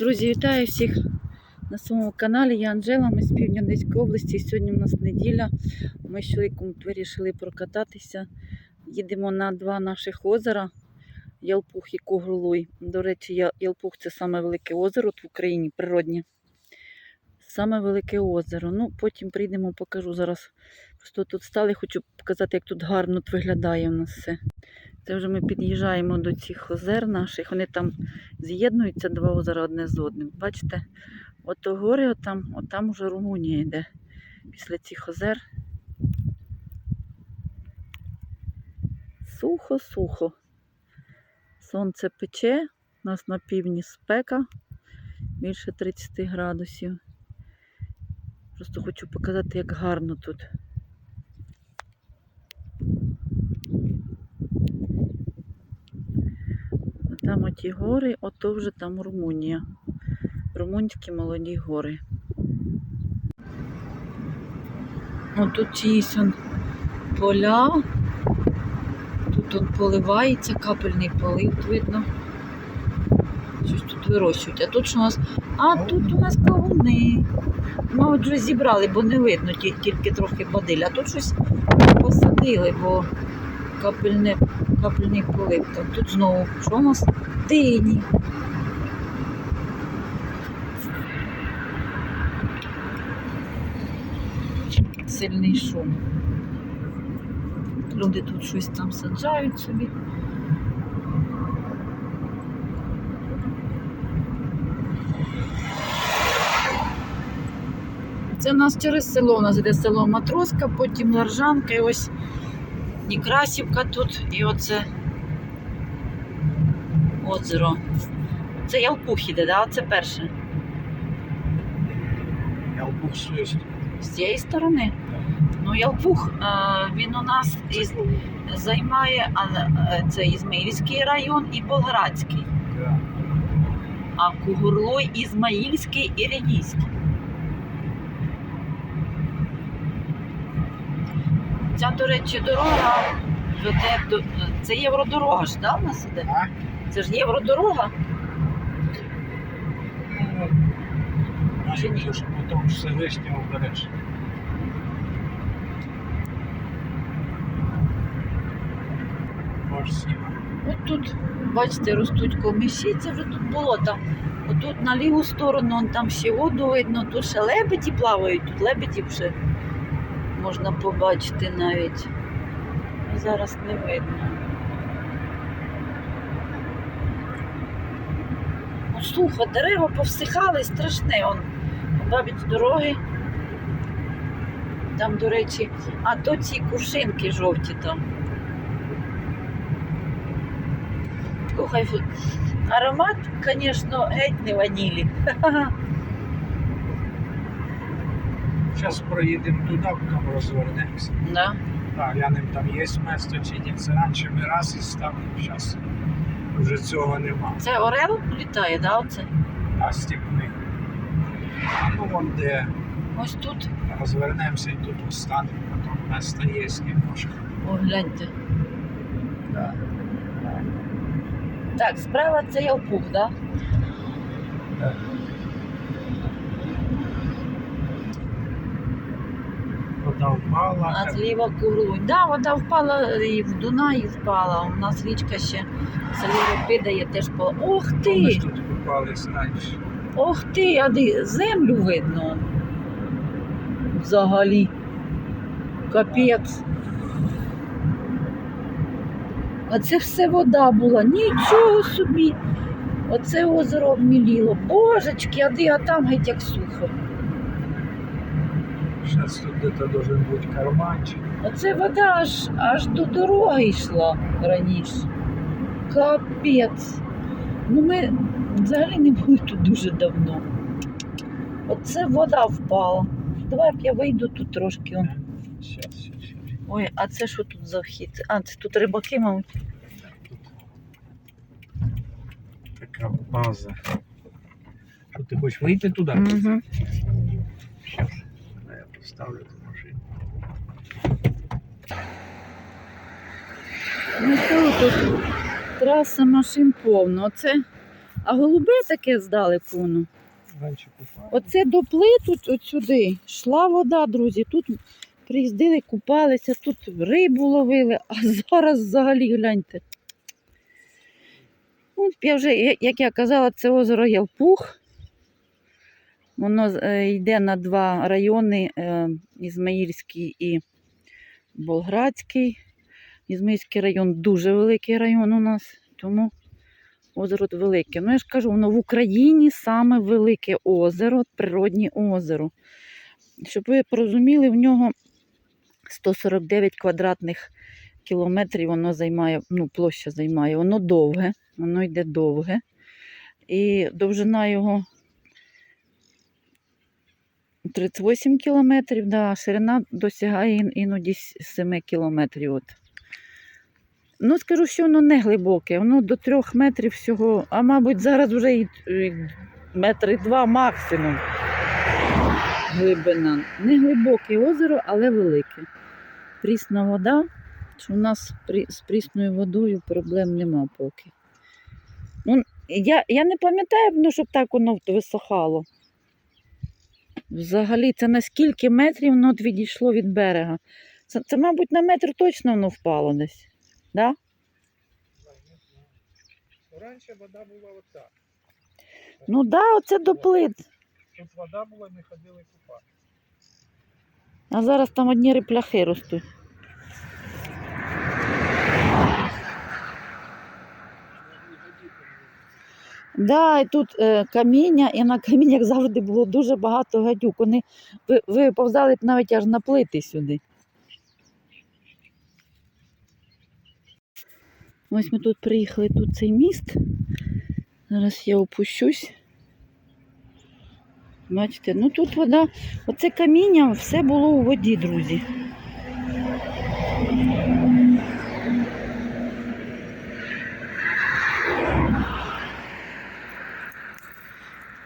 Друзі, вітаю всіх на своєму каналі. Я Анжела, ми з півдня Одеської області. Сьогодні у нас неділя. Ми з чоловіком вирішили прокататися. Їдемо на два наших озера Ялпух і Когрулуй. До речі, Ялпух це саме велике озеро в Україні, природнє. Саме велике озеро. Ну, потім прийдемо, покажу зараз. Просто тут стали, хочу показати, як тут гарно виглядає у нас все. Це вже ми під'їжджаємо до цих озер наших. Вони там з'єднуються два озера одне з одним. Бачите, ото гори, отам, отам уже Румунія йде після цих озер. Сухо-сухо. Сонце пече, у нас на півдні спека більше 30 градусів. Просто хочу показати, як гарно тут. Там оті гори, ото вже там Румунія. Румунські молоді гори. О, тут чиїсь он поля. Тут он поливається, капельний полив видно. Щось тут вирощують. А тут що у нас? А тут у нас кавуни. Мабуть, вже зібрали, бо не видно, тільки трохи бадиль. А тут щось посадили, бо капельне, капельний полив. Тут знову що у нас? Дині. Сильний шум. Люди тут щось там саджають собі. Це у нас через село, у нас іде село Матроска, потім Ларжанка, і ось Некрасівка тут, і оце озеро. Це Ялпух іде, да? Це перше. Я обуксуюсь. З цієї сторони. Ну, Ялпух, е, він у нас із, займає е, це Ізмаїльський район і Болградський. А Кугурлой Ізмаїльський і Ренійський. Ця, до речі, дорога веде до. Це євродорога ж, да, у нас іде? Це ж євродорога. Чи ні? Що потім Всевишнього береш. Можеш знімати. От тут, бачите, ростуть комиші, це вже тут болото. Отут на ліву сторону, там ще воду видно, тут ще лебеді плавають, тут лебедів вже можна побачити навіть. Зараз не видно. Ну, сухо, дерева повсихали, страшне. Он, бабить дороги. Там, до речі, а то ці кувшинки жовті там. Слухай, аромат, звісно, геть не ванілі. Зараз проїдемо туди, потім розвернемося. Да. Так, глянемо, там є місто чи ні. Це раніше ми раз і ставили, зараз вже цього нема. Це орел літає, да, оце? А степний. А ну вон де Ось тут. розвернемося і тут встанемо, потім місто є немножко. О, гляньте. Да. Так, справа це Ялпух, да? Так. Вода впала. А зліва Курлунь. Да, вода впала і в Дунай впала. У нас річка ще в селі Ропидає теж по. Ох Ми ти! ж тут купались раніше. Ох ти, а де землю видно. Взагалі. Капець. А це все вода була. Нічого собі. Оце озеро обміліло. Божечки, а де, а там геть як сухо. Зараз тут где-то должен бути карманчик. Оце вода аж, аж до дороги йшла раніше. Капець. Ну ми взагалі не були тут дуже давно. Оце вода впала. Давай я вийду тут трошки. он. Сейчас, сейчас, сейчас. Ой, а це що тут за вхід? А, це тут рибаки, мабуть. Така база. Що ти хочеш вийти туди? Угу. Сейчас. Я поставлю ту машину. Ну що тут? Траса машин повно. Оце А голубе таке здалеку воно. Раніше купали. Оце до плит от, от сюди йшла вода, друзі. Тут приїздили, купалися, тут рибу ловили, а зараз взагалі гляньте. От я вже, як я казала, це озеро Ялпух. Воно е, йде на два райони: е, Ізмаїльський і Болградський. Ізмаїльський район дуже великий район у нас, тому озеро велике. Ну, я ж кажу, воно в Україні саме велике озеро, природнє озеро. Щоб ви порозуміли, в нього 149 квадратних кілометрів воно займає, ну, площа займає. Воно довге, воно йде довге. І довжина його 38 кілометрів, да, ширина досягає іноді 7 кілометрів. От. Ну, скажу, що воно не глибоке, воно до 3 метрів всього, а мабуть, зараз вже і, і метри два максимум глибина. Не глибоке озеро, але велике. Прісна вода, що в нас з прісною водою проблем нема поки. Ну, я, я не пам'ятаю, ну, щоб так воно висохало. Взагалі, це на скільки метрів воно відійшло від берега? Це, це, мабуть, на метр точно воно впало десь. Да? Раніше вода була отак. Ну так, да, оце до плит. Тут вода була, ми ходили купати. А зараз там одні репляхи ростуть. Да, і тут е, каміння, і на каміннях завжди було дуже багато гадюк. Вони ви, ви б навіть аж на плити сюди. Ось ми тут приїхали, тут цей міст. Зараз я опущусь. Бачите, ну тут вода, оце каміння, все було у воді, друзі.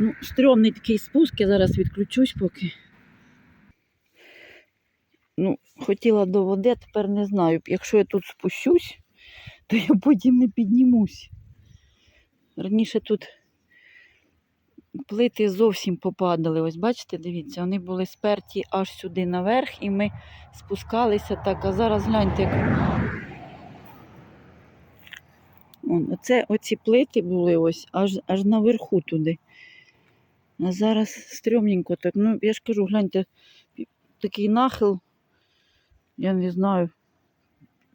Ну, стрьомний такий спуск, я зараз відключусь поки. Ну, хотіла до води, тепер не знаю. Якщо я тут спущусь, то я потім не піднімусь. Раніше тут плити зовсім попадали. Ось бачите, дивіться, вони були сперті аж сюди наверх, і ми спускалися так. А зараз гляньте, як. Оце, оці плити були ось аж, аж наверху туди. А зараз стрьомненько так. Ну, я ж кажу, гляньте, такий нахил, я не знаю,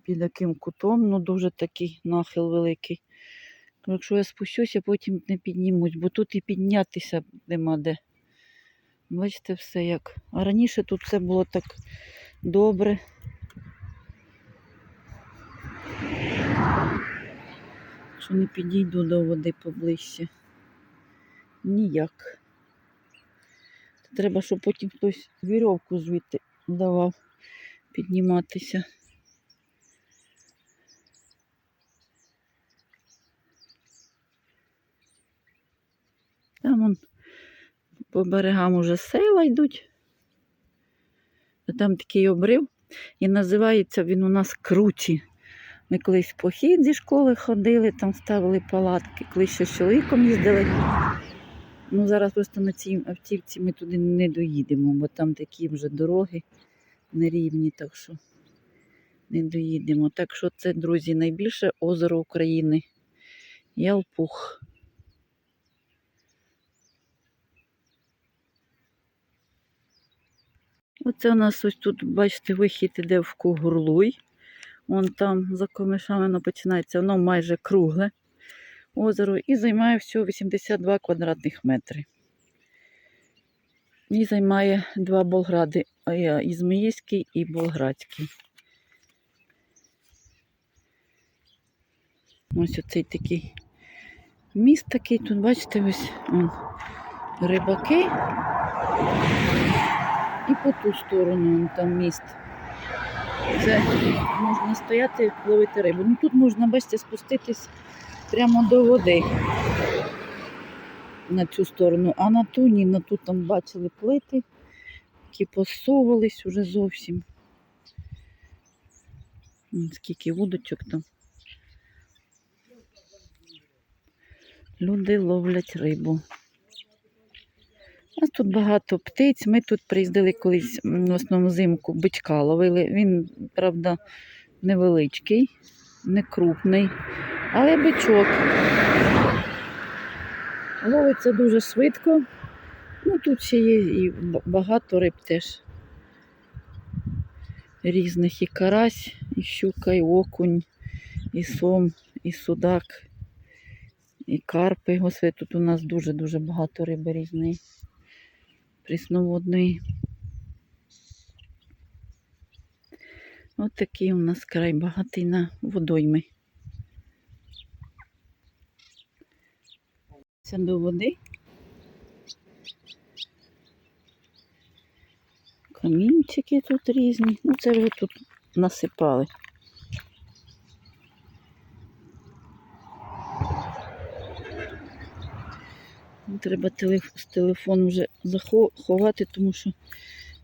під яким кутом, ну дуже такий нахил великий. Ну, Якщо я спущуся, потім не піднімусь, бо тут і піднятися нема де. Бачите, все як. А раніше тут все було так добре. Що не підійду до води поближче. Ніяк. Треба, щоб потім хтось вірьовку звідти давав підніматися. Там он по берегам уже села йдуть. Там такий обрив. І називається він у нас кручі. Ми колись в похід зі школи ходили, там ставили палатки, колись ще з чоловіком їздили. Ну, зараз просто на цій автівці ми туди не доїдемо, бо там такі вже дороги нерівні, так що не доїдемо. Так що це, друзі, найбільше озеро України. Ялпух. Оце у нас ось тут, бачите, вихід іде в Кугурлуй. Вон там за комишами воно починається, воно майже кругле озеро і займає всього 82 квадратних метри. І займає два Болгради, е, Ізмаїльський і Болградський. Ось оцей такий міст такий, тут бачите, ось он, рибаки. І по ту сторону вон там міст. Це можна стояти, ловити рибу. Ну тут можна, бачите, спуститись прямо до води на цю сторону, а на ту ні, на ту там бачили плити, які посовувались уже зовсім. Скільки вудочок там. Люди ловлять рибу. У нас тут багато птиць. Ми тут приїздили колись в основному взимку бичка ловили. Він, правда, невеличкий, не крупний, але бичок. Ловиться дуже швидко. Ну, тут ще є і багато риб теж. Різних і карась, і щука, і окунь, і сом, і судак, і карпи. Господи, тут у нас дуже-дуже багато риби різної. Прісноводної. Ось такий у нас край багатий на водойми. Це до води. Камінчики тут різні. Ну, це вже тут насипали. Треба з телефону вже заховати, тому що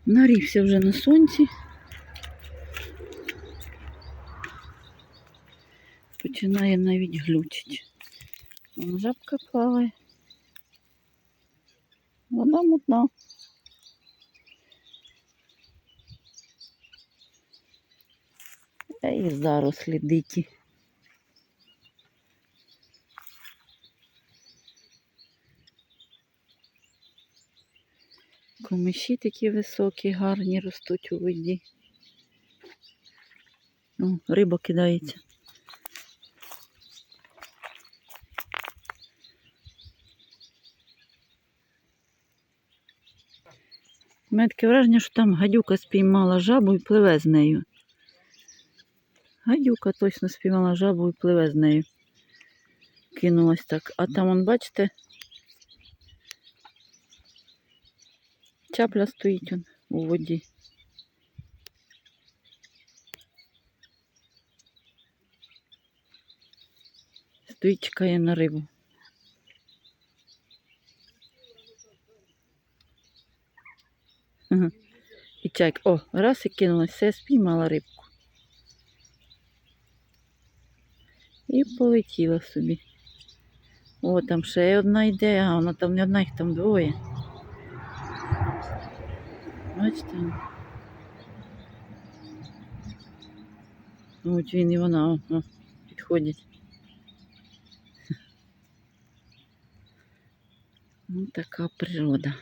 нарівся вже на сонці. Починає навіть глючить. Вон жабка плаває. Вода мутна. Та і зарослі дикі. Комиші такі високі, гарні ростуть у воді. О, риба кидається. У мене таке враження, що там гадюка спіймала жабу і пливе з нею. Гадюка точно спіймала жабу і пливе з нею. Кинулась так. А там, он, бачите, чапля стоїть он, у воді. Стоїть, чекає на рибу. І чайк. О, раз і кинулась, все, спіймала рибку. І полетіла собі. О, там ще одна йде, а вона там не одна, їх там двоє. Бачите? От він і вона о, о, підходять. Ну, така природа.